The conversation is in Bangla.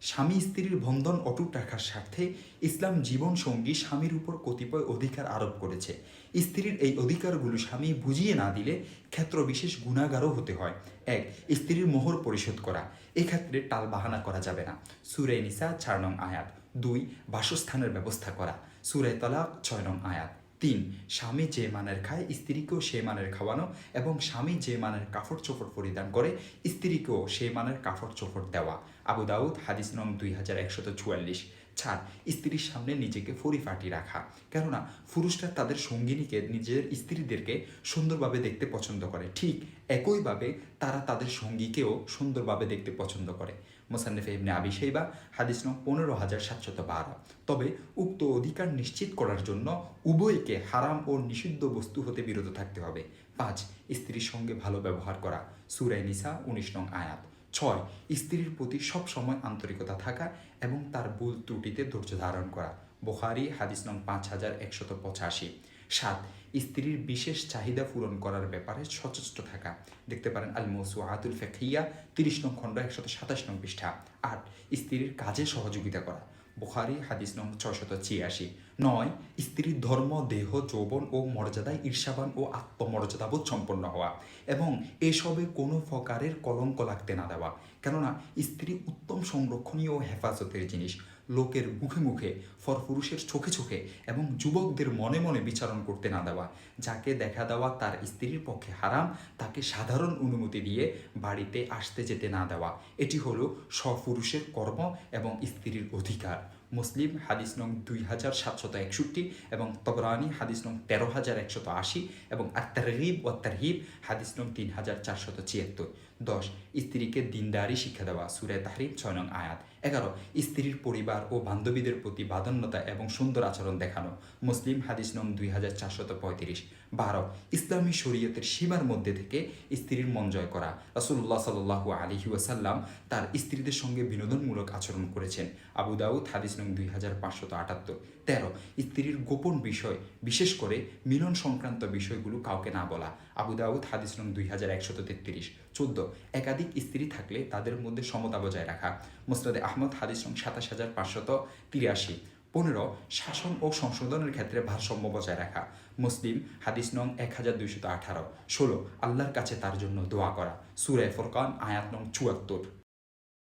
স্বামী স্ত্রীর বন্ধন অটুট রাখার স্বার্থে ইসলাম জীবন সঙ্গী স্বামীর উপর কতিপয় অধিকার আরোপ করেছে। স্ত্রীর এই অধিকারগুলো স্বামী বুঝিয়ে না দিলে ক্ষেত্র বিশেষ গুণাগারও হতে হয়। এক, স্ত্রীর মোহর পরিশোধ করা। এক্ষেত্রে টাল বাহানা করা যাবে না। সুরে নিসা, চার নং আয়াত। দুই, বাসস্থানের ব্যবস্থা করা। সুরে তলাক, ছয় নং আয়াত। তিন, স্বামী যে মানের খায়, স্ত্রীকেও সে মানের খাওয়ানো এবং স্বামী যে মানের কাফড় চোপড় পরিধান করে, স্ত্রীকেও সে মানের কাফড় চোপড় দেওয়া। আবু দাউদ, হাদিস নং দুই হাজার একশত চুয়াল্লিশ। ছাড়, স্ত্রীর সামনে নিজেকে পরিপাটি রাখা। কেননা, পুরুষরা তাদের সঙ্গিনীকে নিজের স্ত্রীদেরকে সুন্দরভাবে দেখতে পছন্দ করে। ঠিক একইভাবে তারা তাদের সঙ্গীকেও সুন্দরভাবে দেখতে পছন্দ করে। মোসান্নেফ ইবনে আবি শাইবা, হাদিস নং পনেরো হাজার সাতশত বারো। তবে উক্ত অধিকার নিশ্চিত করার জন্য উভয়কে হারাম ও নিষিদ্ধ বস্তু হতে বিরত থাকতে হবে। পাঁচ, স্ত্রীর সঙ্গে ভালো ব্যবহার করা। সুরাই নিসা উনিশ নং আয়াত। ছয়, স্ত্রীর প্রতি সব সময় আন্তরিকতা থাকা এবং তার ভুল ত্রুটিতে ধৈর্য ধারণ করা। বোহারি হাদিস নং পাঁচ হাজার একশত পঁচাশি। সাত, স্ত্রীর বিশেষ চাহিদা পূরণ করার ব্যাপারে সচেষ্ট থাকা। দেখতে পারেন আল মৌসু আতুল ফেকিয়া তিরিশ নং খণ্ড, একশত সাতাশ নং পৃষ্ঠা। আট, স্ত্রীর কাজে সহযোগিতা করা। বুখারি, হাদিস নম্বর ছশত ছিয়াশি। নয়, স্ত্রীর ধর্ম, দেহ, যৌবন ও মর্যাদায় ঈর্ষাবান ও আত্মমর্যাদাবোধ সম্পন্ন হওয়া এবং এসবে কোনো প্রকারের কলঙ্ক লাগতে না দেওয়া। কেননা, স্ত্রী উত্তম সংরক্ষণীয় ও হেফাজতের জিনিস। লোকের মুখে মুখে ফরপুরুষের চোখে চোখে এবং যুবকদের মনে মনে বিচারণ করতে না দেওয়া। যাকে দেখা দেওয়া তার স্ত্রীর পক্ষে হারাম, তাকে সাধারণ অনুমতি দিয়ে বাড়িতে আসতে যেতে না দেওয়া। এটি হলো সপুরুষের কর্ম এবং স্ত্রীর অধিকার। মুসলিম, হাদিস নং দুই হাজার সাতশত একষট্টি এবং তবরানি, হাদিস নং তেরো হাজার একশত আশি এবং আত্মারিব ও তারহিব হাদিস নং তিন হাজার চারশত ছিয়াত্তর। দশ, স্ত্রীকে দিনদারি শিক্ষা দেওয়া, সুরে তাহরিম, ছয় নং আয়াত। এগারো, স্ত্রীর পরিবার ও বান্ধবীদের প্রতি বাদন্যতা এবং সুন্দর আচরণ দেখানো, মুসলিম, হাদিস নং দুই হাজার চারশত পঁয়ত্রিশ। বারো, ইসলামী শরীয়তের সীমার মধ্যে থেকে স্ত্রীর মন জয় করা রসুল্লাহ সাল্লাহ আলহি তার স্ত্রীদের সঙ্গে বিনোদনমূলক আচরণ করেছেন। আবু দাউদ, হাদিস নং দুই হাজার পাঁচশত আটাত্তর। তেরো, স্ত্রীর গোপন বিষয়, বিশেষ করে মিলন সংক্রান্ত বিষয়গুলো কাউকে না বলা। আবু দাউদ, হাদিস নং দুই হাজার একশত তেত্রিশ। চোদ্দ, একাধিক স্ত্রী থাকলে তাদের মধ্যে সমতা বজায় রাখা। মুসরাদে আহমদ, হাদিস নং সাতাশ হাজার পাঁচশত তিরাশি। পনেরো, শাসন ও সংশোধনের ক্ষেত্রে ভারসাম্য বজায় রাখা। মুসলিম, হাদিস নং এক হাজার দুইশত আঠারো। ষোলো, আল্লাহর কাছে তার জন্য দোয়া করা। সুরে ফোরকান, আয়াত নং চুয়াত্তর।